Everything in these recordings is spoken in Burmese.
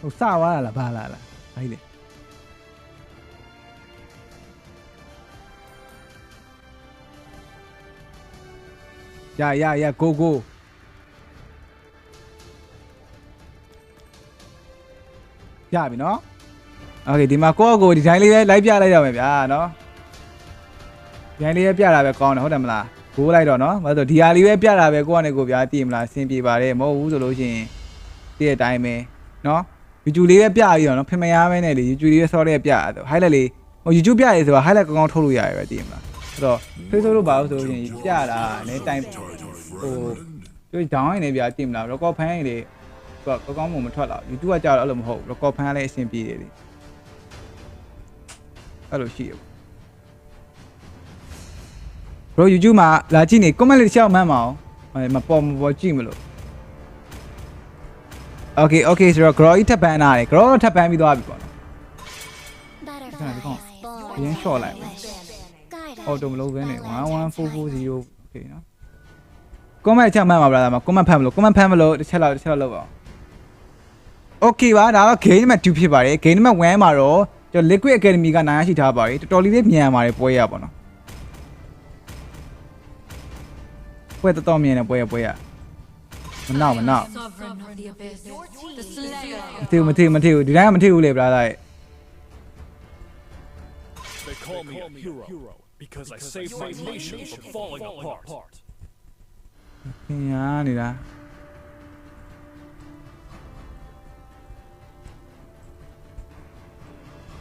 ဟိုစသွားတာလားဘာလားလားအဲ့လေရရရကိုကိုရပြီနော်โอเคဒီမှာကိုယ့်အကိုဒီဇိုင်းလေးပဲလိုက်ပြလိုက်ရမယ်ဗျာနော်ဒီဇိုင်းလေးပဲပြတာပဲကောင်းတယ်ဟုတ်တယ်မလားကိုးလိုက်တော့နော်ဘာလို့လဲဆိုဒီဟာလေးပဲပြတာပဲကိုယ့်ကနေကိုယ်ဗျာတည်မလားအဆင်ပြေပါတယ်မဟုတ်ဘူးဆိုလို့ရှိရင်တည့်တဲ့အတိုင်းပဲနော် YouTube လေးပဲပြပြီးတော့နော်ဖင်မရမဲနဲ့လေ YouTube လေးပဲဆော့တဲ့ပြရတော့ highlight လေးဟို YouTube ပြရဲဆိုတာ highlight ကောင်းကောင်းထုတ်လို့ရတယ်ပဲတည်မလားအဲ့တော့ Facebook လို့ပါလို့ဆိုလို့ရှိရင်ပြတာလည်းတိုင်ဟိုသူ down ရင်လည်းဗျာတည်မလား record ဖမ်းရင်လေသူကကောင်းကောင်းမှမထွက်လာဘူး YouTube ကကြာတော့အဲ့လိုမဟုတ်ဘူး record ဖမ်းလည်းအဆင်ပြေတယ်လေအဲ့လိုရှိရပေါ့ bro YouTube မှာလာကြည့်နေ comment လေးတစ်ချက်မှန်းမအောင်မပေါ်မပေါ်ကြည့်မလို့ Okay okay ဆိုတော့ grow ထပ်ပန်းလာတယ် grow ထပ်ပန်းပြီးသွားပြီပေါ့နော် Butterfly, born ရင်း short လိုက် flesh. Guide us အော်တိုမလို့ပဲနေ11440 okay နော် comment ချက်မှတ်ပါဗျာမှာ comment ဖတ်မလို့ comment ဖတ်မလို့တစ်ချက်လောက်တစ်ချက်လောက်လောက်ပါအောင် okay ပါဒါတော့ game နံပါတ်2ဖြစ်ပါတယ် game နံပါတ်1မှာတော့ကျွန်တော် liquid academy ကနိုင်ရရှိထားပါတယ်တော်တော်လေးလေးမြန်ပါတယ်ပွဲရပါတော့ပွဲတော်တော်မြန်နေပွဲရပွဲရ မနောက်မနောက် Sovereign of the abyss, the slayer မထီဘူးမထီဘူးမထီဘူးဒီတိုင်းကမထီဘူးလေဗျာသားရဲ့ They call me a hero because I saved my nation from falling apart. ခင်ဗျာနေတာ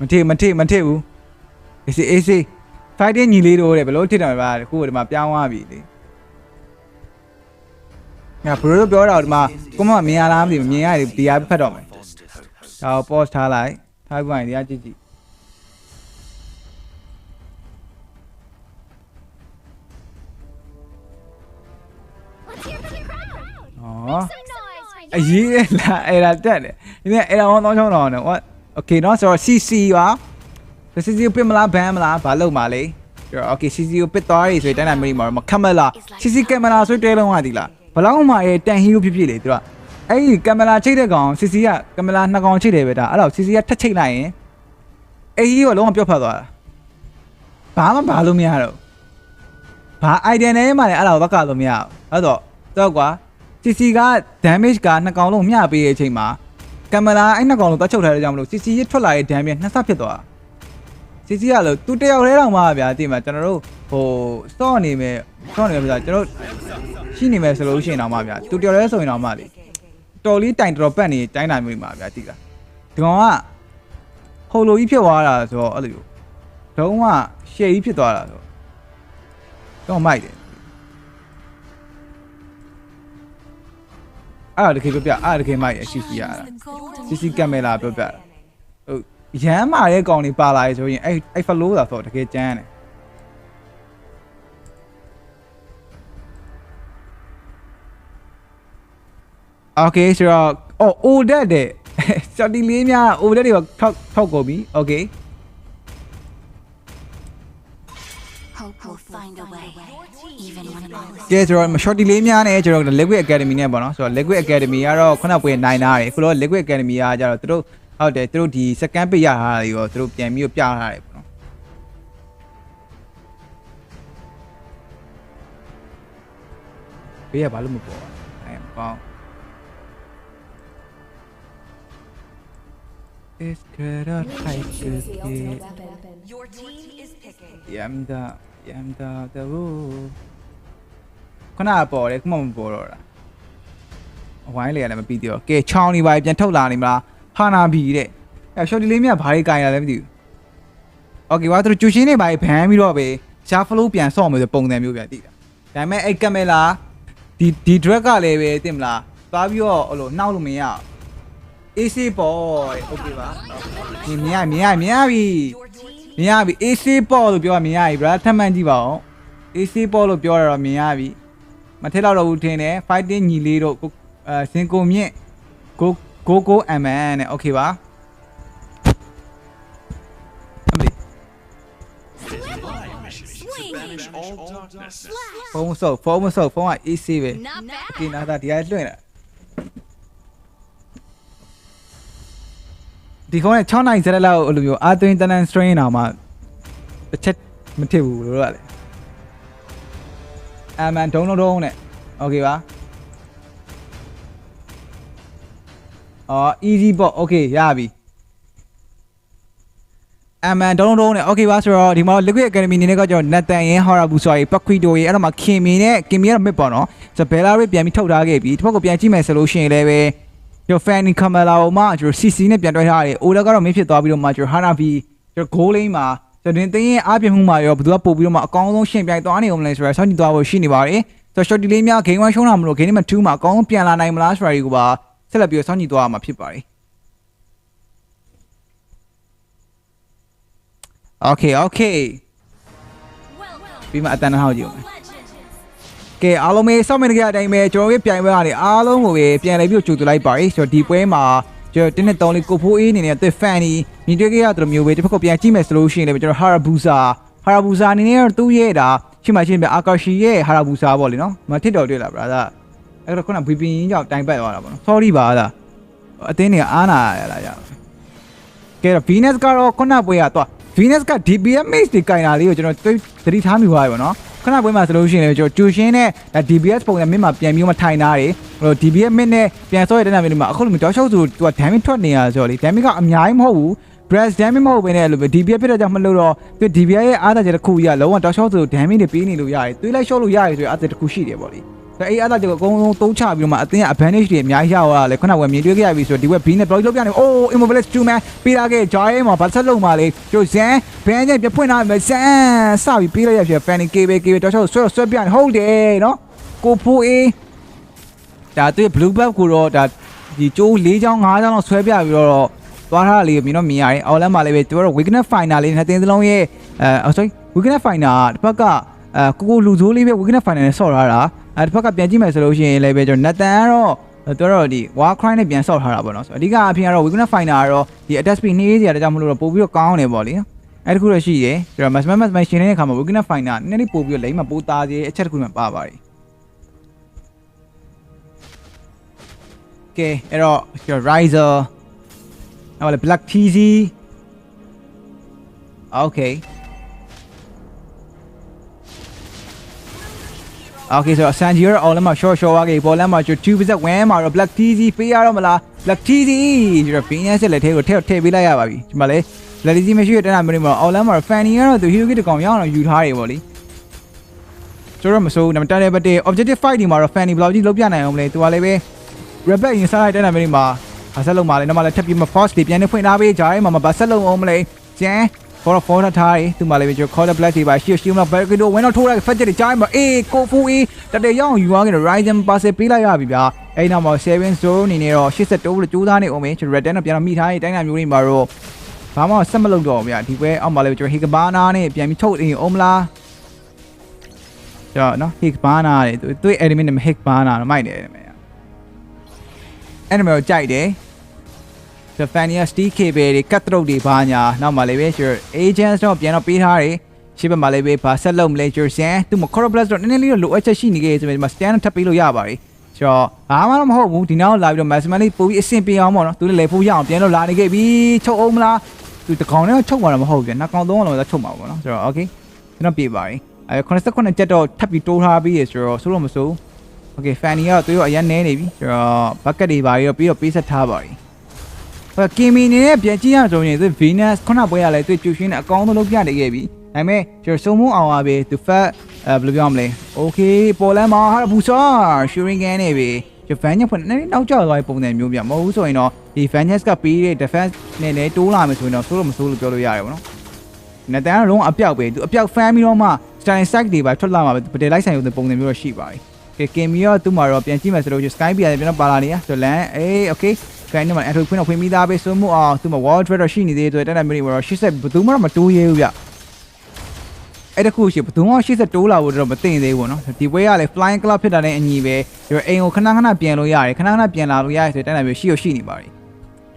မထီမထီမထီဘူးအေးစီအေးစီ fighting ညီလေးတို့တဲ့ဘယ်လို့ထစ်တယ်ဗျာခုဒီမှာပြောင်းသွားပြီလေ ငါဘရိုတို့ပြောတာဒီမှာကိုမမမြင်ရလားမသိဘူးမြင်ရတယ်ဒီဟာဖတ်တော့မယ်ဒါကို pause ထားလိုက်ထားပြီးရင်ဒီကကြည့်ကြည့် Let's hear from the crowd. ဩ Some noise. အရေးလာအဲ့ဒါတက်တယ်ဒီနေ့အဲ့ဒါဟောတောင်းချောင်းတော့နော် what okay เนาะဆိုတော့ CC ပါ CC ကိုပစ်မလားဘန်မလားဘာလုပ်မှာလဲပြီးတော့ okay CC ကိုပစ်သွားရည်ဆိုရင်တန်းတန်းမီမှာမခတ်မလား CC ကင်မရာဆိုတဲလုံးရသည်လား ဘလောက်မှရဲ့တန်ဟီးကိုဖြစ်ဖြစ်လေသူကအဲ့ဒီကင်မရာချိတ်တဲ့ကောင် CC ကကင်မရာနှစ်ကောင်ချိတ်တယ်ပဲဒါအဲ့တော့ CC ကထက်ချိတ်လိုက်ရင်အဲ့ဒီကလုံးဝပြော့ဖတ်သွားတာဘာမှဘာလို့မရတော့ဘာ idea နဲ့မှလည်းအဲ့ဒါကိုဘက်ကလို့မရဘူးအဲ့တော့တော့ကွာ CC က damage ကနှစ်ကောင်လုံးမျှပေးတဲ့အချိန်မှာကင်မရာအဲ့နှစ်ကောင်လုံးတွားချုပ်ထားတဲ့ကြောင့်မလို့ CC ရထွက်လာတဲ့ damage နှစ်ဆဖြစ်သွားတာ CC ကလို့သူတယောက်တည်းတော့မှဗျာတိမှာကျွန်တော်တို့ဟို store နေမယ် store နေမယ်ဗျာကျွန်တော် ရှိနေမယ်ဆိုလို့ရှိရင်တော့မှဗျာသူတယောက်တည်းဆိုရင်တော့မှလေတော်လေးတိုင်တော်ပတ်နေတိုင်းတိုင်းမျိုးမှာဗျာတိကဒီကောင်ကဟိုလိုကြီးဖြစ်သွားတာဆိုတော့အဲ့လိုလုံးဝရှယ်ကြီးဖြစ်သွားတာဆိုတော့မိုက်တယ်အဲ့ဒါတကယ်ပြောပြအဲ့ဒါတကယ်မိုက်ရရှိရှိရတာ golden စီစီကင်မရာပြောပြတာဟုတ်ရမ်းမာတဲ့ကောင်တွေပါလာရေဆိုရင်အဲ့အဲ့ဖလိုးတာဆိုတော့တကယ်ကျန်းတယ် โอเคဆိုတော့အော်အိုဒက်တဲ့စတီလေးများအိုဒက်တွေထောက်ထောက်ကုန်ပြီโอเค Hope will find a way, even when all is ကဲဆိုတော့ shorty လေးများနဲ့ကျွန်တော် Liquid Academy နဲ့ပေါ့နော်ဆိုတော့ Liquid Academy ကတော့ခုနကပွဲနိုင်တာတယ်အခုတော့ Liquid Academy ကကြတော့သူတို့ဟုတ်တယ်သူတို့ဒီ second page ရထားတာတွေရောသူတို့ပြန်ပြီးတော့ပြထားတယ်ပေါ့နော်ဘေးကဘာလို့မပေါ်အဲမကောင်း It's good at tight to get Your team is picking. ယမ်ဒါယမ်ဒါဒဝခုနကပေါ်တယ်ခုမှမပေါ်တော့တာအဝိုင်းလေကလည်းမပြီးသေးတော့ကဲချောင်းနေပါပြန်ထုတ်လာနေမလားဟာနာဘီတဲ့အဲရှော့ဒီလေးမြတ်ဘာတွေကင်ရလဲမသိဘူးโอเคဝါသူကျူရှင်းနေပါဘန်ပြီးတော့ပဲရှာဖလိုးပြန်ဆော့မယ်ဆိုပုံစံမျိုးပြန်တည်တာဒါပေမဲ့အဲ့ကင်မရာဒီဒီ drag ကလည်းပဲတင်မလားသွားပြီးတော့ဟိုလိုနှောက်လို့မရအောင် AC ပေါ်တဲ့โอเคပါမြင်မြင်ရမြင်ရမြင်ရပြီ Your team မြင်ရပြီ AC ပေါ်လို့ပြောတာမြင်ရပြီ brother ထပ်မှန်ကြည့်ပါဦး AC ပေါ်လို့ပြောတာတော့မြင်ရပြီမထက်တော့ဘူးထင်တယ် fighting ညီလေးတို့ကိုအဲစင်ကိုမြင့်ကိုကိုကို MN နဲ့ okay ပါအမေ All darkness. ဖုန်းမဆုပ်ဖုန်းမဆုပ်ဖုန်းက AC ပဲ not bad. okay နားသားဒီကလွှင့်လာ ဒီခေါင်းနဲ့6နိုင်စရက်လောက်အဲ့လိုမျိုးအာသွင်းတန်းတန်း strain တော့မှတစ်ချက်မထစ်ဘူးလို့တော့လေအမန်ဒုံလုံးဒုံနဲ့โอเคပါအော် easy bot okay ရပြီအမန်ဒုံလုံးဒုံနဲ့ okay ပါဆိုတော့ဒီမှာ liquid academy နေနဲ့ကကျွန်တော်နတ်တန်ရင်ဟော်ရာဘူးဆိုရီပတ်ခွီတိုရီအဲ့တော့မှခင်မီနဲ့ခင်မီကတော့ mid ပေါ့နော်ဆိုတော့ဘယ်လာရပြန်ပြီးထုတ်ထားခဲ့ပြီဒီဘက်ကပြန်ကြည့်မယ်ဆိုလို့ရှိရင်လည်းပဲ ကျွန်တော် fan camera ပေါ်မှာကျွန်တော် CC နဲ့ပြန်တွဲထားတယ်။ OLED ကတော့မင်းဖြစ်သွားပြီးတော့မှကျွန်တော် Hanabi ကျွန်တော် goal lane မှာကျွန်တော်တင်းရဲ့အားပြမှုမှာရောဘယ်သူကပို့ပြီးတော့မှအကောင်းဆုံးရှင်ပြိုင်သွားနေအောင်လဲဆိုတော့စောင့်ကြည့်သွားဖို့ရှိနေပါတယ်။ဆိုတော့ short delay များ game 1ရှုံးတာမလို့ game 2မှာအကောင်းဆုံးပြန်လာနိုင်မလားဆိုတာတွေကိုပါဆက်လက်ပြီးတော့စောင့်ကြည့်သွားရမှာဖြစ်ပါတယ်။ Okay okay ပြီးမှအတန်းနှောက်ကြည့်အောင်မယ် ကဲအားလုံးပဲစောင့်မနေကြတဲ့အတိုင်းပဲကျွန်တော်တို့ပြိုင်ပွဲကနေအားလုံးကိုပဲပြန်လည်ပြီးတော့ကြိုတူလိုက်ပါရစေဆိုတော့ဒီပွဲမှာကျွန်တော်တင်းနဲ့တောင်းလေးကိုဖိုးအေးအနေနဲ့သူဖန်နီမြင်တွေ့ခဲ့ရတဲ့မျိုးပဲတစ်ဖက်ကပြန်ကြည့်မယ်ဆိုလို့ရှိရင်လည်းကျွန်တော်ဟာရာဘူဇာဟာရာဘူဇာအနေနဲ့တော့သူ့ရဲ့ဒါရှိမှရှိနေပြအာကာရှီရဲ့ဟာရာဘူဇာပေါ့လေနော်မထစ်တော်တွေ့လားဗျာဒါအဲ့တော့ခုနကဘီပင်ကြီးကြောင့်တိုင်ပတ်သွားတာပေါ့နော် sorry ပါဒါအတင်းတွေကအားနာရလားကြာကဲတော့ Venus ကတော့ခုနပွဲရတော့ Venus က DPM mix တွေကင်တာလေးကိုကျွန်တော်သတိထားမိသွားပြီပေါ့နော် ခဏပွဲမှာဆိုလို့ရှိရင်လည်းကျွန်တော်ကျူရှင်းနဲ့ DBS ပုံစံမြင့်မှာပြန်ပြီးမှထိုင်ထားတယ်ဟို DBS မြင့်နဲ့ပြန်ဆော့ရတဲ့နာမည်တွေမှာအခုလိုမျိုးတောက်လျှောက်ဆိုသူက damage ထွက်နေရဆိုတော့လေ damage ကအများကြီးမဟုတ်ဘူး breast damage မဟုတ်ဘဲနဲ့အဲ့လိုပဲ DBS ဖြစ်တဲ့ကြောင့်မလို့တော့သူ DBS ရဲ့အားသာချက်တစ်ခုကြီးကလုံးဝတောက်လျှောက်ဆို damage တွေပေးနေလို့ရတယ်တွေးလိုက်ရှော့လို့ရတယ်ဆိုရင်အားသာတစ်ခုရှိတယ်ပေါ့လေ ဒါအဲ့အားသာချက်ကိုအကုန်လုံးသုံးချပြီးတော့မှအတင်းက advantage တွေအများကြီးရသွားတာလေခုနကဝယ်မြင်တွေ့ခဲ့ရပြီဆိုတော့ဒီဝက် B နဲ့ block လုပ်ပြနေအိုး immobility 2 man ပေးလာခဲ့ဂျာရဲမှာဘာဆက်လုံးမှာလေကျိုဇန်ဘန်နဲ့ပြဖွင့်လာမယ်ဇန်စပြီးပေးလိုက်ရဖြစ် fanny KB KB တော့ဆော့ဆွဲဆွဲပြနေဟုတ်တယ်နော်ကိုဖိုးအေးဒါသူ blue buff ကိုတော့ဒါဒီကျိုး၄ချောင်း၅ချောင်းလောက်ဆွဲပြပြီးတော့သွားထားတာလေးကိုမြင်တော့မြင်ရတယ်အော်လမ်းမှာလည်းပဲသူတို့ weakness final လေးနှစ်တင်းစလုံးရဲ့အဲ sorry weakness final တစ်ဖက်ကအဲကိုကိုလူဆိုးလေးပဲ weakness final နဲ့ဆော့ထားတာ အဲတစ်ဖက်ကပြန်ကြည့်မယ်ဆိုလို့ရှိရင်လည်းပဲကျွန်တော်နတ်တန်ကတော့သူတို့ဒီ war crime နဲ့ပြန်ဆော့ထားတာပေါ့နော်ဆိုတော့အဓိကအဖြစ်ကတော့ weakness final ကတော့ဒီ attack speed နှေးစရာတကြောင်မလို့တော့ပို့ပြီးတော့ကောင်းနေပေါ့လေအဲ့တခုတော့ရှိတယ်ကျွန်တော် maximum maximum ရှင်နေတဲ့အခါမှာ weakness final နည်းနည်းပို့ပြီးတော့လိမ့်မှာပိုးသားသေးအချက်တစ်ခုမှပါပါတယ်ကဲအဲ့တော့ကျွန်တော် riser နောက်လည်း black tz okay Okay ဆိုတော့ Sanji ရော all လမ်းမှာ short short သွားခဲ့ပေါ်လမ်းမှာကျ2 visit 1မှာတော့ Black TZ ပေးရတော့မလား Black TZ ကျတော့ Venus လက်ထဲကိုထည့်ထည့်ပေးလိုက်ရပါပြီဒီမှာလေ Black TZ မရှိတဲ့တန်းတာမျိုးတွေမှာ all လမ်းမှာ Fanny ကတော့သူ Hero Kit တကောင်ရအောင်တော့ယူထားတယ်ပေါ့လေကျွန်တော်မစိုးနံပါတ်1 level 1 objective fight ဒီမှာတော့ Fanny ဘယ်လောက်ကြီးလုံးပြနိုင်အောင်လဲသူကလည်းပဲ Rebel inside တဲ့တန်းတာမျိုးတွေမှာဘာဆက်လုံးမှာလဲနောက်မှလည်းထပ်ပြီးမ force တွေပြန်နေဖွင့်ထားပေးဂျားရဲမှာမဘာဆက်လုံးအောင်မလဲကျန် for for ထားတယ်သူမှလည်းပဲကျွန်တော် call the black တွေပါရှေ့ရှေ့မှာ barricade ဝင်တော့ထိုးလိုက် fat တွေကြားမှာအေးကိုဖူအေးတတရအောင်ယူသွားခဲ့တော့ Ryzen pass ပေးလိုက်ရပြီဗျာအဲ့နောက်မှာ7 zone အနေနဲ့တော့82လို့ကြိုးစားနေအောင်မယ်ကျွန်တော် red တော့ပြန်တော့မိထားတဲ့တိုင်းတာမျိုးတွေမှာတော့ဘာမှဆက်မလုပ်တော့ဗျာဒီပွဲအောက်မှာလည်းကျွန်တော် hikabana နဲ့ပြန်ပြီးထုတ်ရင်အောင်မလားကျွန်တော်နော် hikabana တဲ့သူသူ enemy နဲ့ hikabana တော့မိုက်နေတယ်မယ်အဲ့ဒါမျိုးကြိုက်တယ် the Fania Steel Cable တွေ cut throat တွေဘာညာနောက်မှလည်းပဲ sure agents တော့ပြန်တော့ပေးထားတယ်ရှင်းဘက်မှာလည်းပဲဘာဆက်လုပ်မလဲ Jersen သူမ Core Plus တော့နည်းနည်းလေးတော့လိုအပ်ချက်ရှိနေခဲ့ဆိုပေမဲ့ဒီမှာ stand ထပ်ပေးလို့ရပါတယ်ဆိုတော့ဘာမှတော့မဟုတ်ဘူးဒီနောက်လာပြီးတော့ maximum လေးပို့ပြီးအဆင်ပြေအောင်ပေါ့နော်သူလည်းလေဖို့ရအောင်ပြန်တော့လာနေခဲ့ပြီချုပ်အောင်မလားသူတကောင်တော့ချုပ်မှာတော့မဟုတ်ဘူးပြန်နှစ်ကောင်သုံးကောင်တော့ချုပ်မှာပေါ့နော်ဆိုတော့ okay ကျွန်တော်ပြေပါတယ်အဲ89ချက်တော့ထပ်ပြီးတိုးထားပြီးရဆိုတော့ဆိုလို့မဆို okay Fanny ကတော့သူရောအရင်နဲနေပြီဆိုတော့ bucket တွေပါပြီးတော့ပြီးတော့ပေးဆက်ထားပါတယ် ဟိုကင်မီနေနဲ့ပြန်ကြည့်ရဆိုရင်သူ Venus ခုနပွဲရလဲသူကျူရှင်းနဲ့အကောင်းဆုံးလုပ်ပြနေခဲ့ပြီဒါပေမဲ့ကျွန်တော်စုံမအောင်ပါပဲသူ fat အဲဘယ်လိုပြောမလဲ okay ပေါ်လမ်းမှာဟာဘူဆာ shooting gun နေပြီကျွန် Venus ဖွင့်နေနောက်ကျသွားတဲ့ပုံစံမျိုးပြမဟုတ်ဘူးဆိုရင်တော့ဒီ Venus ကပေးတဲ့ defense နဲ့လည်းတိုးလာမယ်ဆိုရင်တော့ဆိုးလို့မဆိုးလို့ပြောလို့ရတယ်ပေါ့နော်နတန်ကလုံးအပြောက်ပဲသူအပြောက်ဖမ်းပြီးတော့မှ style site တွေပါထွက်လာမှာပဲပတယ်လိုက်ဆိုင်ရုံပုံစံမျိုးတော့ရှိပါတယ်ကဲကင်မီရောသူ့မှာတော့ပြန်ကြည့်မယ်ဆိုလို့ Sky ပြန်ပြန်ပါလာနေရဆိုလန်အေး okay ခိုင်းနေမှာအထူးဖွင့်တော့ဖွင့်ပြီးသားပဲဆိုမှုအောင်သူ့မှာ wall trade တော့ရှိနေသေးတယ်ဆိုတော့တက်တဲ့မျိုးတွေတော့80ဘယ်သူမှတော့မတိုးရဲဘူးဗျအဲ့တခုရှိဘယ်သူမှ80တိုးလာဖို့တော့မသိသေးဘူးပေါ့နော်ဒီပွဲကလည်း flying club ဖြစ်တာနဲ့အညီပဲဒီအိမ်ကိုခဏခဏပြန်လို့ရတယ်ခဏခဏပြန်လာလို့ရတယ်ဆိုတော့တက်တဲ့မျိုးရှိရရှိနေပါတယ်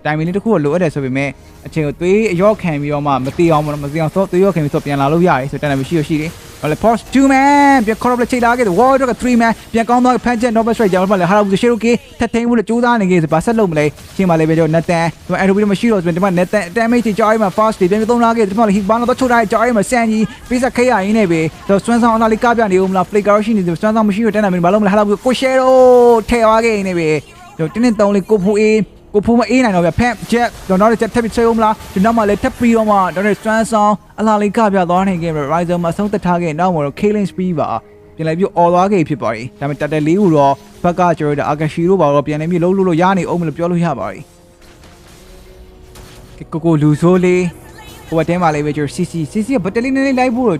တိုင်မီလေးတစ်ခုကလိုအပ်တယ်ဆိုပေမဲ့အချိန်ကိုသွေးအရော့ခံပြီးတော့မှမသိအောင်မမသိအောင်ဆိုသွေးရော့ခံပြီးဆိုပြန်လာလို့ရတယ်ဆိုတော့တက်တဲ့မျိုးရှိရရှိတယ် ဟိုလေ post 2 man ပြန် corrupt လက်ချိန်လာခဲ့တယ် wall တော့3 man ပြန်ကောင်းသွားဖန်ချက် novel strike ကြောင့်ဘာလဲဟာဘူးရှေရိုကီထက်ထိန်မှုလို့ကြိုးစားနေခဲ့ဆိုဘာဆက်လုပ်မလဲရှင်းပါလေပဲကျွန်တော် Nathan ဒီမှာ Adobe မရှိတော့ဆိုရင်ဒီမှာ Nathan damage ကြောင်းမှာ fast တွေပြန်ပြီးသုံးလာခဲ့ဒီမှာ hit ban တော့ချုပ်ထားတဲ့ကြောင်းမှာ San ကြီးပေးဆက်ခဲရရင်းနေပဲတော့စွမ်းဆောင်အနာလေးကပြနေဦးမလား flicker ရှိနေတယ်စွမ်းဆောင်မရှိတော့တန်းနိုင်မင်းဘာလို့မလဲဟာဘူးကို share တော့ထဲသွားခဲ့နေပဲကျွန်တော်တင်းတင်းတုံးလေးကိုဖူအေး ကိုဖူမအေးနိုင်တော့ဗျဖက်ချက်ကျွန်တော်တို့ချက်ထပ်ပြီး chơi ဦးမလားကျွန်တော်မှလည်းထပ်ပြီးတော့မှကျွန်တော်စွမ်းဆောင်အလားလေးကပြသွားနေခဲ့ပြီ Ryzen မှာဆုံးသက်ထားခဲ့နောက်မှာတော့ Killing Speed ပါပြန်လိုက်ပြီးអော်သွားခဲ့ဖြစ်ပါတယ်ဒါပေမဲ့တက်တက်လေးကိုတော့ဘက်ကကျွန်တော်တို့အာကာရှီတို့ပါတော့ပြန်နေပြီးလုံးလို့လို့ရနေအောင်မလို့ပြောလို့ရပါတယ်ကိုကိုလူဆိုးလေးဟိုဘက်တဲမှာလေးပဲကျွန်တော် CC CC ကဘတ်တလေးနည်းနည်းလိုက်ဖို့တော့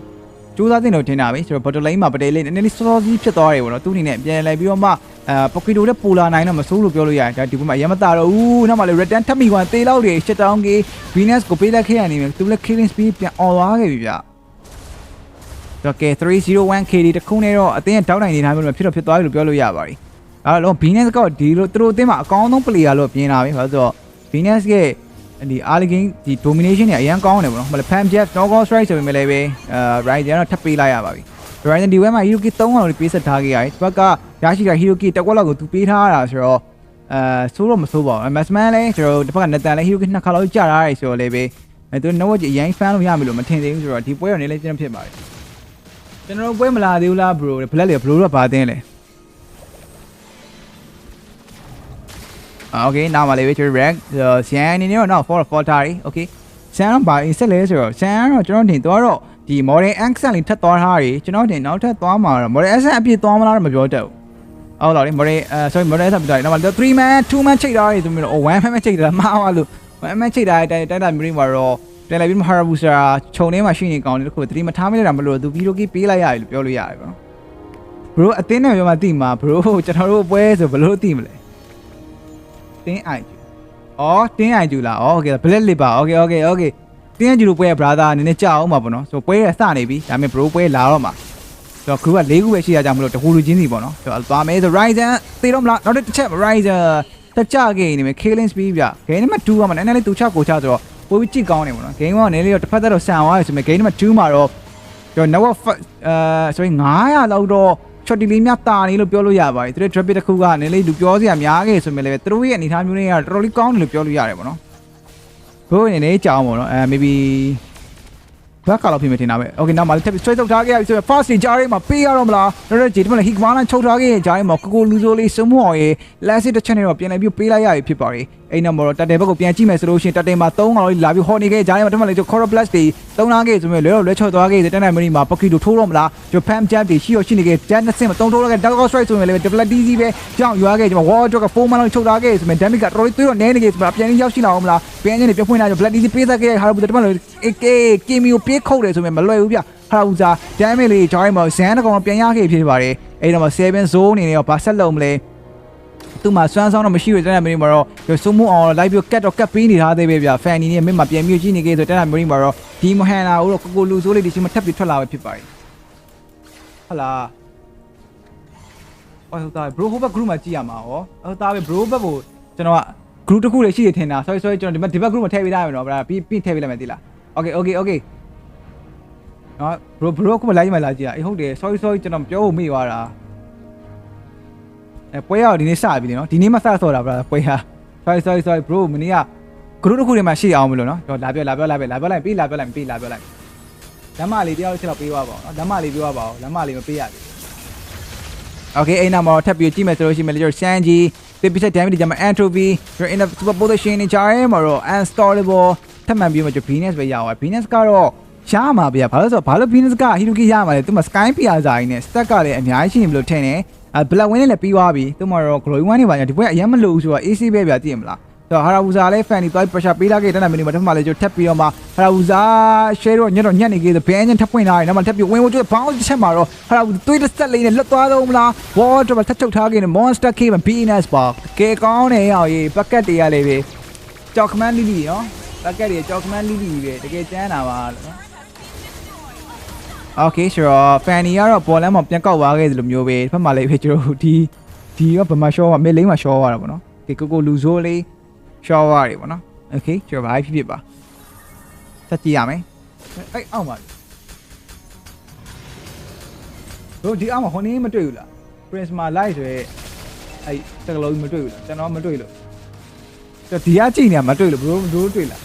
စူးစမ်းတင်တော့ထင်တာပဲကျွန်တော်ဘတ်တလိုင်းမှာဘတ်တလေးနည်းနည်းလေးစောစောကြီးဖြစ်သွားတယ်ပေါ့နော်သူ့အနေနဲ့ပြန်လိုက်ပြီးတော့မှ အဲပကီတိုနဲ့ပူလာနိုင်တော့မဆိုးလို့ပြောလို့ရတယ်ဒါဒီဘက်မှာရမတာတော့ဦးနောက်မှလည်း return ထပ်မိကွာတေးလောက်တွေရှစ်တောင်းကြီး Venus ကိုပေးလိုက်ခဲ့ရနေပြီသူလည်း killing speed ပြန်អော်သွားခဲ့ပြီဗျတော့ကဲ301 KD တခုနဲ့တော့အတင်းတောက်နိုင်နေတိုင်းမျိုးဖြစ်တော့ဖြစ်သွားပြီလို့ပြောလို့ရပါတယ်အဲ့တော့ Venus ကဒီလိုသူတို့အတင်းမှာအကောင်းဆုံး player လို့ပြင်လာပြီဘာလို့ဆိုတော့ Venus ရဲ့ဒီ early game ဒီ domination တွေအရင်ကောင်းတယ်ပေါ့နော်မလဲ Pam Jeff Knockdown Strike ဆိုပေမဲ့လည်းပဲအဲ Ryzen တော့ထပ်ပေးလိုက်ရပါပြီ Ryzen ဒီဝဲမှာ Hiroki 3လောက်ပေးဆက်ထားခဲ့ရတယ်ဒီဘက်က ရရှိတာ Hiroki တက်ကွက်လောက်ကိုသူပေးထားတာဆိုတော့အဲဆိုးတော့မဆိုးပါဘူး Massman လည်းကျွန်တော်တို့ဒီဘက်က Nathan လည်း Hiroki နှစ်ခါလောက်ကြာထားရတယ်ဆိုတော့လည်းပဲအဲသူ network ကြီးအရင် fan လို့ရမယ်လို့မထင်သေးဘူးဆိုတော့ဒီပွဲတော့နေလည်းကျင်းဖြစ်ပါတယ်ကျွန်တော်တို့ပွဲမလာသေးဘူးလား bro ဘလက်လေ bro တော့ဘာတင်းလဲโอเคနောက်ပါလေကျွန်တော် rank ဆန်အနေနဲ့တော့နောက် for for ထားရီโอเคဆန်တော့ဘာ inset လဲဆိုတော့ဆန်ကတော့ကျွန်တော်တင်သွားတော့ဒီ model accent လေးထပ်သွားထားရီကျွန်တော်တင်နောက်ထပ်သွားမှာတော့ model accent အပြည့်သွားမလားတော့မပြောတတ်ဘူး ဟုတ်လားလေ model အဲ sorry model accent ပြတာနောက်မှာ3 man 2 man ချိန်ထားရီဆိုပြီးတော့1 man ချိန်ထားမှားပါလို့1 man ချိန်ထားတဲ့တိုက်တာမျိုးမှာတော့ပြန်လိုက်ပြီးမဟာဘူဆာခြုံထဲမှာရှိနေကောင်လေးတခုသတိမထားမိလိုက်တာမလို့သူဗီဒီယိုကြီးပေးလိုက်ရတယ်လို့ပြောလို့ရတယ်ပေါ့နော် bro အတင်းနဲ့ပြောမှသိမှာ bro ကျွန်တော်တို့ပွဲဆိုဘယ်လိုသိမလဲတင်းအိုင်ကျူအော်တင်းအိုင်ကျူလားအော်โอเค black lip ပါโอเคโอเคโอเคတင်းအိုင်ကျူလို့ပွဲက brother နည်းနည်းကြောက်အောင်ပါပေါ့နော်ဆိုပွဲရစနေပြီဒါပေမဲ့ bro ပွဲလာတော့မှာ ဆိုတော့ group က၄ခုပဲရှိရကြမလို့တခုလူချင်းစီပေါ့နော်ဆိုတော့သွားမယ်ဆို Ryzen သိတော့မလားနောက်တစ်ချက် Ryzen တက်ကြခဲ့နေမယ် killing speed ပြ game နံပါတ်2ကမှနည်းနည်းလေးတူချကိုချဆိုတော့ပိုပြီးကြည့်ကောင်းနေပေါ့နော် game ကနည်းနည်းလေးတော့တစ်ဖက်သက်တော့ဆန်သွားတယ်ဆိုပေမဲ့ game နံပါတ်2မှာတော့ကျွန်တော် network အဲ sorry 900လောက်တော့ short လေးများတာနေလို့ပြောလို့ရပါတယ်သူတို့ trap တစ်ခုကနည်းလေးလူပြောစရာများခဲ့ဆိုပေမဲ့လည်းသူတို့ရဲ့အနေအထားမျိုးတွေကတော်တော်လေးကောင်းတယ်လို့ပြောလို့ရတယ်ပေါ့နော်ဘိုးအနေနဲ့ကြောင်းပေါ့နော်အဲ maybe ဘက်ကတော့ဖြစ်မထင်တာပဲ။ Okay နောက်မှလည်းထပ်ပြီးဆွဲထုတ်ထားခဲ့ရပြီဆိုတော့ first ဂျားရေးမှာပေးရတော့မလား။တော်တော်ကြည့်ဒီမှာလည်း Hikmana ချုပ်ထားခဲ့ရဲ့ဂျားရေးမှာကိုကိုလူဆိုလေးစုံမှုအောင်ရေး last တစ်ချက်နဲ့တော့ပြန်လည်ပြီးပေးလိုက်ရပြီဖြစ်ပါတယ်။အဲ့နောက်မှာတော့တက်တယ်ဘက်ကိုပြန်ကြည့်မယ်ဆိုလို့ရှိရင်တက်တယ်မှာ3ကောင်လေးလာပြီးဟော်နေခဲ့ဂျားရေးမှာဒီမှာလည်း Coral Blast တွေသုံးလာခဲ့ဆိုမျိုးလဲတော့လွဲချော်သွားခဲ့တဲ့တက်နိုင်မနီမှာ Pocky တို့ထိုးတော့မလား။ Japan Jab တွေရှိရရှိနေခဲ့ Jab နှစ်စင်မှာ3ထိုးတော့ခဲ့ Dark Strike ဆိုမျိုးလည်း Double DZ ပဲကြောင်းရွာခဲ့ဒီမှာ Wall Drop က4မှန်းလောက်ချုပ်ထားခဲ့ဆိုမျိုး damage ကတော်တော်လေးသွေးတော့နဲနေခဲ့ဆိုတော့ပြန်ရောက်ရှိလာအောင်မလား။ပြန်ချင်းတွေပြဖွင့်လာကြ Black DZ ပေးသက်ခဲ့ဟာတော့ဒီမှာလည်း AK Kimio ပြေးခုတ်တယ်ဆိုမျိုးမလွယ်ဘူးဗျ။ဟာဦးစား damage လေးဂျားရေးမှာဇန်တကောင်ပြန်ရခဲ့ဖြစ်ပါတယ်။အဲ့တော့မှ7 zone အနေနဲ့တော့ဘာဆက်လုံးမလဲ။ သူ့မှာစွမ်းဆောင်တော့မရှိရတဲ့မင်းမှာတော့ရစုံမှုအောင်လိုက်ပြီးကတ်တော့ကတ်ပေးနေထားသေးပဲဗျဖန်နီနဲ့မင်းမှာပြန်ပြီးကြည့်နေခဲ့ဆိုတဲ့မင်းမှာတော့ဒီမဟန်နာကိုတော့ကိုကိုလူဆိုးလေးဒီချိန်မှာထပ်ပြီးထွက်လာပဲဖြစ်ပါတယ်ဟလာအော်ဟုတ်တာ bro ဟိုဘက် group မှာကြည့်ရမှာဟောဟုတ်တာပဲ bro ဘက်ကိုကျွန်တော်က group တစ်ခုလေးရှိနေထင်တာ sorry sorry ကျွန်တော်ဒီဘက်ဒီဘက် group မှာထည့်ပေးလိုက်မယ်နော်ဗျာပြီးပြီးထည့်ပေးလိုက်မယ်တိလား okay okay okay နော် bro bro ကမလိုက်မှလာကြည့်ရအေးဟုတ်တယ် sorry sorry ကျွန်တော်ပြောဖို့မေ့သွားတာ အဲပွဲရဒီနေ့စပြီလေနော်ဒီနေ့မှစဆော့တာဗျာပွဲရ sorry sorry sorry bro မနေ့က group တစ်ခုထဲမှာရှိအောင်မလို့နော်ကျွန်တော်လာပြောလာပြောလာပြောလာပြောလိုက်ပြီးလာပြောလိုက်ပြီးလာပြောလိုက်လမ်းမလေးတယောက်ချက်တော့ပေးသွားပါအောင်နော်လမ်းမလေးပြောပါအောင်လမ်းမလေးမပေးရဘူး Okay အဲ့နောက်မှာတော့ထပ်ပြီးကြည့်မယ်ဆိုလို့ရှိရင်ကျွန်တော်ရှမ်းကြီး50% damage ဒီမှာ entropy ကျွန်တော် in the super position နေကြရဲမှာတော့ unstoppable ထပ်မှန်ပြီးမှကျွန်တော် Venus ပဲရအောင် Venus ကတော့ရမှာဗျာဘာလို့ဆိုတော့ဘာလို့ Venus က Hiroki ရမှာလဲသူမှ Sky PR ဇာကြီးနဲ့ stack ကလည်းအများကြီးရှိနေမလို့ထင်တယ် အဲ Black Win နဲ့လည်းပြီးသွားပြီသူမှတော့ Glory One နေပါညာဒီဘက်အရင်မလို့ဆိုတော့ AC ပဲဗျာသိရမလားဆိုတော့ဟာရာဘူဇာလည်း fan တွေတွိုင်း pressure ပေးလာခဲ့တဲ့နာမည်တွေမှာတစ်ခါမှလည်းကျွန်တော်ထပ်ပြီးတော့မှဟာရာဘူဇာ share တော့ညတော့ညက်နေခဲ့တဲ့ဘဲညင်ထပ်ပွင့်လာတယ်နောက်မှထပ်ပြီးဝင်ဝင်ကျွတ်ဘောင်းတစ်ချက်မှာတော့ဟာရာဘူသွေးတစ်ဆက်လေးနဲ့လွတ်သွားတော့မလား water မှာထပ်ချုပ်ထားခဲ့တဲ့ monster cave မှာ BNS ပါကဲကောင်းတယ်ရောက်ရေး bucket တွေကလည်းပဲကြောက်ခမန်းလီလီနော် bucket တွေကြောက်ခမန်းလီလီပဲတကယ်ကျန်းတာပါလို့ နော် Okay sure Fanny ကတော့ပေါ်လမ်းမှာပြန်ကောက်သွားခဲ့သလိုမျိုးပဲဖက်မှာလည်းပဲကျွန်တော်တို့ဒီဒီကဗမာရှော့ကမေလိမ့်မှာရှော့ရတာပေါ့နော်ဒီကိုကိုလူဆိုးလေးရှော့ရတယ်ပေါ့နော် Okay ကျွန်တော်ဘာဖြစ်ဖြစ်ပါဆက်ကြည့်ရမယ်အဲ့အောက်မှာတို့ဒီအောက်မှာဟိုနေမတွေ့ဘူးလား Prisma Light ဆိုရဲအဲ့တကလုံးမတွေ့ဘူးလားကျွန်တော်မတွေ့လို့ကျွန်တော်ဒီကကြည့်နေမှာမတွေ့လို့ဘရိုတို့တွေ့လား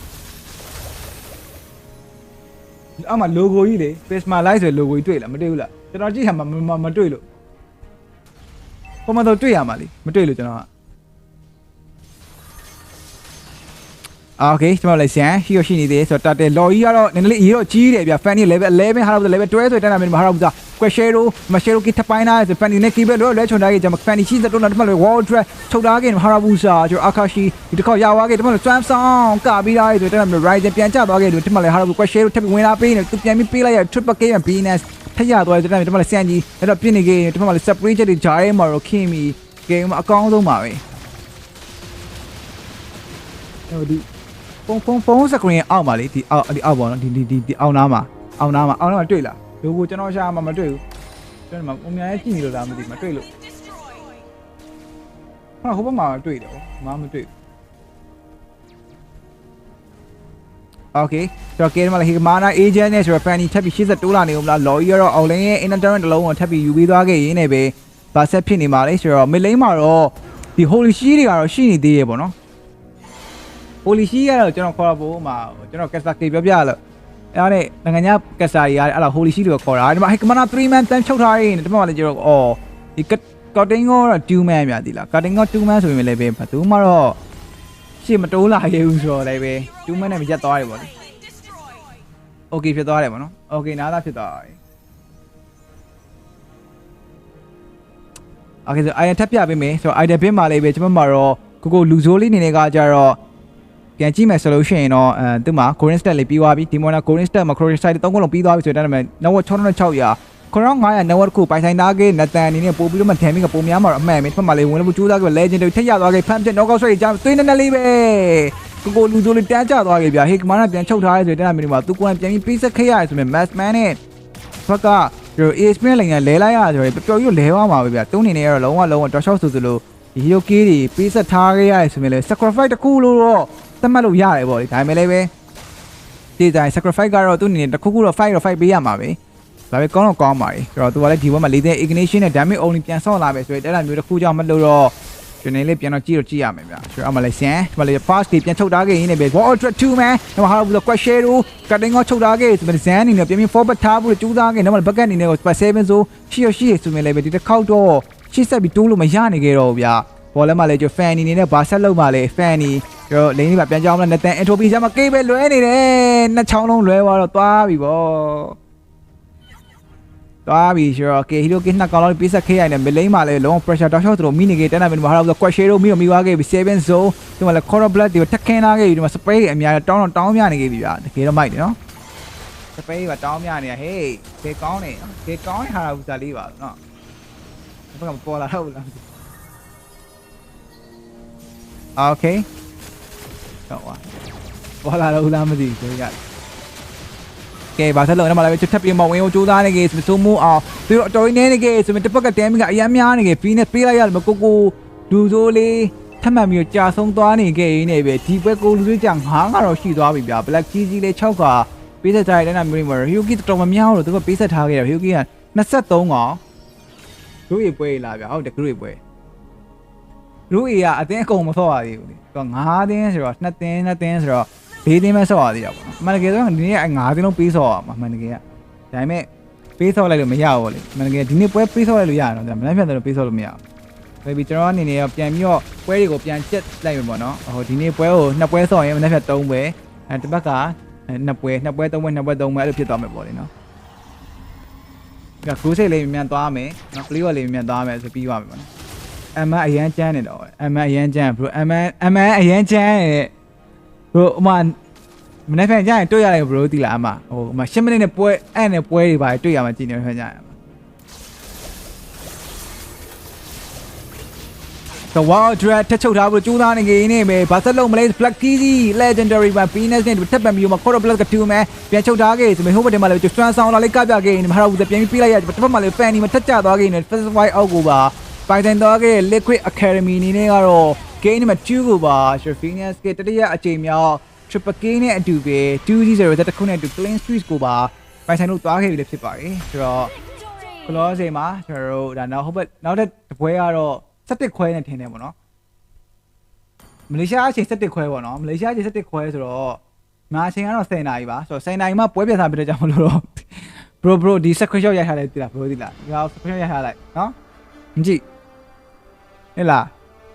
အောက်မှာ logo ကြီးလေ Prisma Light ဆိုရဲ logo ကြီးတွေ့လားမတွေ့ဘူးလားကျွန်တော်ကြည့်ရမှာမမတွေ့လို့ပုံမှန်တော့တွေ့ရမှာလीမတွေ့လို့ကျွန်တော်က โอเคကျွန်တော်လည်းဆန်ဟီယိုရှိနေသေးဆိုတော့တတ်တယ်လော်ကြီးကတော့နည်းနည်းလေးအရေးတော့ကြီးတယ်ဗျဖန်နီ level 11ဟာတော့ level 12ဆိုတဲ့တန်းတာမျိုးမှာဟာတော့ဘူးကွ က်ရှယ်ရိုမရှယ်ရိုကီထပိုင်းနာဆိုဖန်နီနဲ့ကီဘလွဲလွဲချုံထားကြီးကျွန်တော်ဖန်နီရှိတဲ့တော့တော့လည်း wall dress ထုတ်ထားခဲ့ဟာတော့ဘူးစာကျွန်တော်အာကာရှိဒီတစ်ခေါက်ရသွားခဲ့ဒီမှာလည်း swam song ကပြီးသားဆိုတဲ့တန်းတာမျိုး rising ပြန်ကျသွားခဲ့တယ်ဒီမှာလည်းဟာတော့ဘူးကွက်ရှယ်ရိုထပ်ပြီးဝင်လာပေးနေသူပြန်ပြီးပေးလိုက်ရ triple k နဲ့ bns ထရသွားတဲ့တန်းတာမျိုးဒီမှာလည်းဆန်ကြီးအဲ့တော့ပြင်းနေခဲ့ဒီမှာလည်း separate ချက်တွေဂျားရဲမှာတော့ခင်မီ game အကောင်းဆုံးပါပဲဟိုဒီဖုန်းဖုန်းဖုန်းစကရင်အောက်မှာလေဒီအောက်ဒီအောက်ပေါ့နော်ဒီဒီဒီဒီအောက်နားမှာအောက်နားမှာအောက်နားမှာတွေ့လား လိုကိုကျွန်တော်ရှာမှာမတွေ့ဘူးကျွန်တော်မှအများကြီးကြည့်နေလို့လားမသိဘူးမတွေ့လို့ဟာဟိုဘက်မှာတွေ့တယ်မမတွေ့ဘူးโอเคဆိုတော့ကဲဒီမှာလေဟီမာနာ agent နဲ့ဆိုတော့ fanny ထပ်ပြီး80တိုးလာနေဦးမလား lawyer ရောအောင်လင်းရဲ့ internet တစ်လုံးကိုထပ်ပြီးယူပေးသွားခဲ့ရင်းနဲ့ပဲဗာဆက်ဖြစ်နေမှာလေဆိုတော့ mid lane မှာတော့ဒီ holy shield တွေကတော့ရှိနေသေးရဲ့ပေါ့နော် ပိုလီရှိကတော့ကျွန်တော်ခေါ်တော့ဘိုးမှာကျွန်တော်ကက်စတာကေပြောပြလို့ အဲ့ဒါနဲ့နိုင်ငံခြားကက်စတာတွေရတယ်အဲ့ဒါဟိုလီရှိတွေခေါ်တာဒီမှာဟဲ့ကမနာ3 man တန်းချုပ်ထားရင်းဒီမှာလည်းကျွန်တော်အော်ဒီကော့တင်ကောတော့2 man များသီလားကော့တင်ကော2 man ဆိုရင်လည်းပဲဘယ်သူမှတော့ရှေ့မတိုးလာရဘူးဆိုတော့လည်းပဲ2 man နဲ့မရက်သွားရပေါ့လေโอเคဖြစ်သွားတယ်ပေါ့နော်โอเคနားသားဖြစ်သွားပြီโอเคဆိုအိုင်ထပ်ပြပေးမယ်ဆိုတော့အိုင်ဒဘင်းမှာလည်းပဲကျွန်မမှာတော့ကိုကိုလူဆိုးလေးနေနေကကြတော့ ပြန်ကြည့်မယ်ဆိုလို့ရှိရင်တော့အဲသူမှာ Golden Stat လေးပြီးသွားပြီဒီမော်နာ Golden Stat မှာ Cross Side သုံးခုလုံးပြီးသွားပြီဆိုတော့ဒါပေမဲ့ Network 6600 900 Network ကိုပိုင်ဆိုင်သားကေနတန်အနေနဲ့ပို့ပြီးတော့မှ damage ကပုံများမှာတော့အမှန်ပဲဒီမှာလေးဝင်လို့ကြိုးစားပြီး Legendary ထက်ရသွားခဲ့ Pump တဲ့ Knockout Strike ကြောင်းသွေးနေနေလေးပဲကိုကိုလူဆိုလေးတန်းကျသွားခဲ့ဗျာဟေကမာနာပြန်ချုပ်ထားရဲဆိုတဲ့ဒါမျိုးတွေမှာသူကိုယ်ပြန်ပြီးပေးဆက်ခဲ့ရတယ်ဆိုပေမဲ့ Mass Man နဲ့ဘက်ကဒီ ASPN လိုင်းကလဲလိုက်ရဆိုတော့ပျော်ကြီးလဲသွားမှာပဲဗျာတုံးနေနေရတော့လုံးဝလုံးဝ Dash Shot ဆိုသလိုဒီ Hero Key တွေပေးဆက်ထားခဲ့ရတယ်ဆိုပေမဲ့ Sacrifice တစ်ခုလို့တော့ သတ်မှတ်လို့ရတယ်ပေါ့လေဒါပေမဲ့လည်းပဲဒီတိုင်း sacrifice ကတော့သူ့အနေနဲ့တစ်ခုခုတော့ fight တော့ fight ပေးရမှာပဲဒါပေမဲ့ကောင်းတော့ကောင်းပါလေဆိုတော့သူကလည်းဒီဘက်မှာလေတဲ့ ignition နဲ့ damage only ပြန်ဆော့လာပဲဆိုရင်အဲ့ဒါမျိုးတစ်ခုကြောင့်မလို့တော့ကျွန်နေလေးပြန်တော့ကြည့်တော့ကြည့်ရမယ်ဗျာဆိုတော့အမလေးဆန်ဒီမှာလေး fast တွေပြန်ချုပ်ထားခဲ့ရင်းနဲ့ပဲ wall ultra 2 man ဒီမှာဟာဘူး question တို့ cutting ကိုချုပ်ထားခဲ့ဆိုတော့ဇန်အနေနဲ့ပြန်ပြီး forward ထားဖို့ကြိုးစားခဲ့ဒီမှာ bucket အနေနဲ့ကို7ဆိုရှိရရှိရဆိုရင်လည်းပဲဒီတစ်ခေါက်တော့ရှေ့ဆက်ပြီးတိုးလို့မရနိုင်ခဲ့တော့ဘူးဗျာဘောလည်းမလေးကျ fan အနေနဲ့ဘာဆက်လုပ်မှလဲ fan နေ ကျွန်တော်လိန်လေးပါပြန်ကြောင်းမလားနတန်အထိုးပြီးရှာမှာကေးပဲလွဲနေတယ်နှစ်ချောင်းလုံးလွဲသွားတော့သွားပြီပေါ့သွားပြီရှော့ကေဟီရိုကေနှစ်ကောင်လောက်ပြေးဆက်ခဲ့ရတဲ့မလိန်မှာလည်းလုံးဝ pressure တောက်လျှောက်သူတို့မိနေကေတန်းနိုင်မယ်မှာဟာတော့ question တို့မိကိုမိသွားခဲ့ပြီ7 zone ဒီမှာလည်း color blood တွေကိုထက်ခင်းလာခဲ့ပြီဒီမှာ spray အများကြီးတောင်းတောင်းပြနေခဲ့ပြီဗျာတကယ်တော့မိုက်တယ်နော် spray ကတောင်းပြနေတာဟေးခေကောင်းနေခေကောင်းနေဟာဘူးစားလေးပါနော်ဘယ်ကမပေါ်လာတော့ဘူးလား Okay တော့ဟာပေါ်လာတော့လားမသိဘူးကြကဲဘာဆက်လို့အဲ့မှာလည်းချက်ထပ်ပြီးမဝင်ကိုစူးစမ်းနေကေစမမှုအောင်ပြီးတော့တော်ရင်းနေနေကေစမတစ်ပတ်ကတဲမကအရမ်းများနေကေဖီးနဲ့ပေးလိုက်ရတယ်မကိုကိုဒူဆိုးလေးထပ်မှန်ပြီးကြာဆုံးသွားနေကေရင်းနေပဲဒီဘက်ကိုလူတွေကြငါးကတော့ရှိသွားပြီဗျာ black ကြီးကြီးလေး6ကပေးဆက်ထားတဲ့နာမျိုးတွေမှာဟီယိုကီတော်မများတော့သူကပေးဆက်ထားခဲ့တယ်ဟီယိုကီက23កောင်လူတွေပွဲလာဗျာဟုတ်တယ်လူတွေပွဲ လူအေကအတင်းအကုန်မဆော့ရသေးဘူးလေသူက9တင်းဆိုတော့2တင်း2တင်းဆိုတော့4တင်းပဲဆော့ရသေးတာပေါ့နော်အမှန်တကယ်ဆိုဒီနေ့အဲ9တင်းလုံးပေးဆော့ရမှာအမှန်တကယ်ကဒါပေမဲ့ပေးဆော့လိုက်လို့မရဘူးလေအမှန်တကယ်ဒီနေ့ပွဲပေးဆော့လိုက်လို့ရတော့ဒါမနေ့ပြန်တော့ပေးဆော့လို့မရဘူးဒါပြီးကျွန်တော်အနေနဲ့ပြန်ပြီးတော့ပွဲတွေကိုပြန်ကျက်လိုက်မယ်ပေါ့နော်ဟိုဒီနေ့ပွဲကိုနှစ်ပွဲဆော့ရင်မနေ့ပြန်3ပွဲအဲတစ်ပတ်ကနှစ်ပွဲနှစ်ပွဲ3ပွဲနှစ်ပွဲ3ပွဲအဲ့လိုဖြစ်သွားမယ်ပေါ့လေနော်ကကူးစိတ်လေးမြန်သွားမယ်နော်ပလီဝလေးမြန်သွားမယ်ဆိုပြီးသွားမယ်ပေါ့နော် အမအရန်ကျန်းနေတော့အမအရန်ကျန်းဘရိုအမအမအရန်ကျန်းရဲ့ဘရိုအမမနေ့ဖန်ကျရင်တွေ့ရတယ်ဘရိုတီလာအမဟိုအမ10မိနစ်နဲ့ပွဲအဲ့နဲ့ပွဲတွေပါတွေ့ရမှာကြည့်နေဖန်ကျရင်အမတော့ wow dread ထချုပ်ထားဖို့ကြိုးစားနေကြနေပဲဘာဆက်လုံးမလဲ black key legendary မှာ venus နဲ့ထပ်ပံပြီးမှ quarter black က2မဲပြန်ချုပ်ထားခဲ့ဆိုမှဟိုဘက်ထဲမှာလည်းကျွမ်းဆောင်လာလေးကပြခဲ့နေမှာဟာဘူးပြန်ပြီးပြလိုက်ရတစ်ဖက်မှာလည်း fan ဒီမှာထက်ကြသွားခဲ့နေ first white out ကိုပါ ပိုင်တိုင်သွားခဲ့တဲ့ Liquid Academy အနေနဲ့ကတော့ game မှာ2ကိုပါ Sheffield ကတတိယအကြိမ်မြောက် Triple K နဲ့အတူပဲ2-0တက်တစ်ခုနဲ့အတူ Clean Street ကိုပါပိုင်ဆိုင်လို့သွားခဲ့ပြီလည်းဖြစ်ပါတယ်ဆိုတော့ကလောစီမှာကျွန်တော်တို့ဒါနောက်ဟုတ်ဘက်နောက်တစ်ပွဲကတော့17ခွဲနဲ့ထင်တယ်ပေါ့နော်မလေးရှားအချိန်17ခွဲပေါ့နော်မလေးရှားအချိန်17ခွဲဆိုတော့မြန်မာအချိန်ကတော့10နာရီပါဆိုတော့10နာရီမှပွဲပြစားပြတဲ့ကြောင့်မလို့တော့ bro bro ဒီ screenshot ရိုက်ထားလိုက်ပြီလား bro ဒီလားဒီအောင် screenshot ရိုက်ထားလိုက်နော်မကြည့် ဟဲ့လား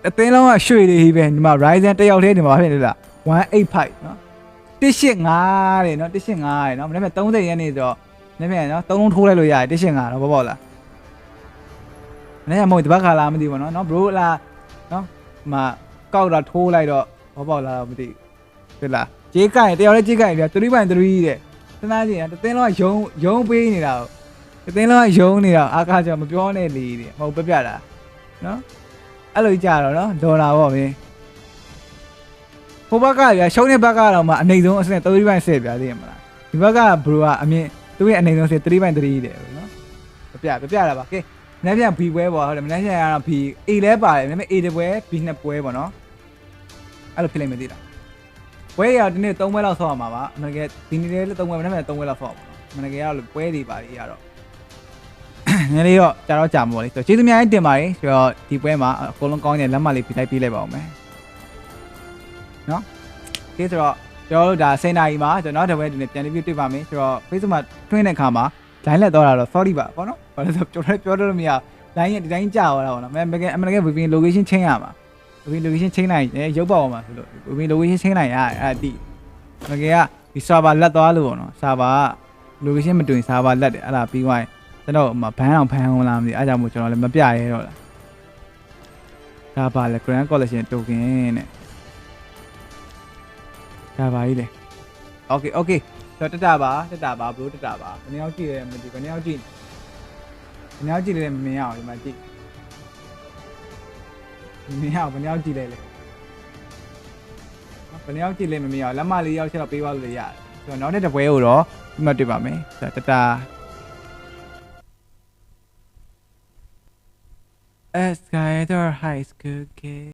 အသင်းလုံးကရွှေတွေကြီးပဲဒီမှာ Ryzen တစ်ယောက်တည်းဒီမှာဖြစ်နေလား185နော်185တဲ့နော်185တဲ့နော်မနေ့က30ရက်နေဆိုတော့မနေ့ကနော်သုံးလုံးထိုးလိုက်လို့ရတယ်185တော့ဘောပေါ့လားမနေ့ကမဟုတ်ဒီဘက်ခါလာမသိဘူးနော်နော် bro လားနော်ဒီမှာကောက်တာထိုးလိုက်တော့ဘောပေါ့လားမသိဘူးဖြစ်လားကြေးကိုင်တယောက်လည်းကြေးကိုင်ပြ3 by 3တဲ့စဉ်းစားကြည့်ရင်တသင်းလုံးကယုံယုံပေးနေတာတသင်းလုံးကယုံနေတာအာခါကြောင့်မပြောနဲ့လေတဲ့မဟုတ်ပြပြတာနော် အဲ့လိုကြတော့နော်ဒေါ်လာပေါ့မင်းဟိုဘက်ကပြရှုံးတဲ့ဘက်ကတော့မှအနေဆုံးအစနဲ့3 by 10ပြသိရမလားဒီဘက်ကဘရိုကအမြင်သူ့ရဲ့အနေဆုံး10 3 by 3တဲ့နော်ပြပြပြပြတာပါကဲမနေ့ပြန် B ပွဲပေါ့ဟုတ်တယ်မနေ့ပြန်ကတော့ B A လဲပါတယ်ဒါပေမဲ့ A တပွဲ B နှစ်ပွဲပေါ့နော်အဲ့လိုဖြစ်လိမ့်မယ်သိလားပွဲရဒီနေ့3ပွဲလောက်ဆော့ရမှာပါအမှန်တကယ်ဒီနေ့လည်း3ပွဲမနေ့က3ပွဲလောက်ဆော့ပါတော့အမှန်တကယ်ကတော့ပွဲတွေပါလေရတော့ နည်းလေးတော့ကြာတော့ကြာမှာပေါ့လေဆိုတော့ကျေးဇူးများကြီးတင်ပါတယ်ဆိုတော့ဒီပွဲမှာအကုန်လုံးကောင်းတဲ့လက်မှတ်လေးပြလိုက်ပေးလိုက်ပါဦးမယ်နော်ကဲဆိုတော့ကျွန်တော်တို့ဒါ10နာရီမှာကျွန်တော်နောက်တစ်ပွဲဒီနေ့ပြန်ပြီးတွေ့ပါမယ်ဆိုတော့ Facebook မှာထွင်းတဲ့အခါမှာ line လက်တော့တာတော့ sorry ပါပေါ့နော်ဘာလို့လဲဆိုတော့ကျွန်တော်ပြောလို့မရ line ရဲ့ဒီတိုင်းကြာသွားတာပေါ့နော်အမှန်တကယ်အမှန်တကယ် VPN location ချင်းရမှာ VPN location ချင်းနိုင်တယ်ရုပ်ပေါက်အောင်မှာဆိုလို့ VPN location ချင်းနိုင်ရအဲ့ဒါတိမကေကဒီ server လက်သွားလို့ပေါ့နော် server က location မတွင် server လက်တယ်အဲ့ဒါပြီးသွားရင် ကျွန်တော်ဟိုမှာဘန်းအောင်ဖန်းအောင်လားမသိအဲ့ကြောင့်မို့ကျွန်တော်လည်းမပြရဲတော့လားဒါပါလေ grand collection token နဲ့ဒါပါကြီးလေ okay okay တော့တတပါတတပါ bro တတပါဘယ်နှစ်ယောက်ကြည့်လဲမသိဘူးဘယ်နှစ်ယောက်ကြည့်ဘယ်နှစ်ယောက်ကြည့်လဲမမြင်အောင်ဒီမှာကြည့်မမြင်အောင်ဘယ်နှစ်ယောက်ကြည့်လဲလေဘယ်နှယောက်ကြည့်လဲမမရအောင်လက်မလေးယောက်ချက်တော့ပေးသွားလို့ရတယ်ဆိုတော့နောက်တဲ့တပွဲကိုတော့ဒီမှာတွေ့ပါမယ်ဆိုတော့တတာ Escalator High School Kid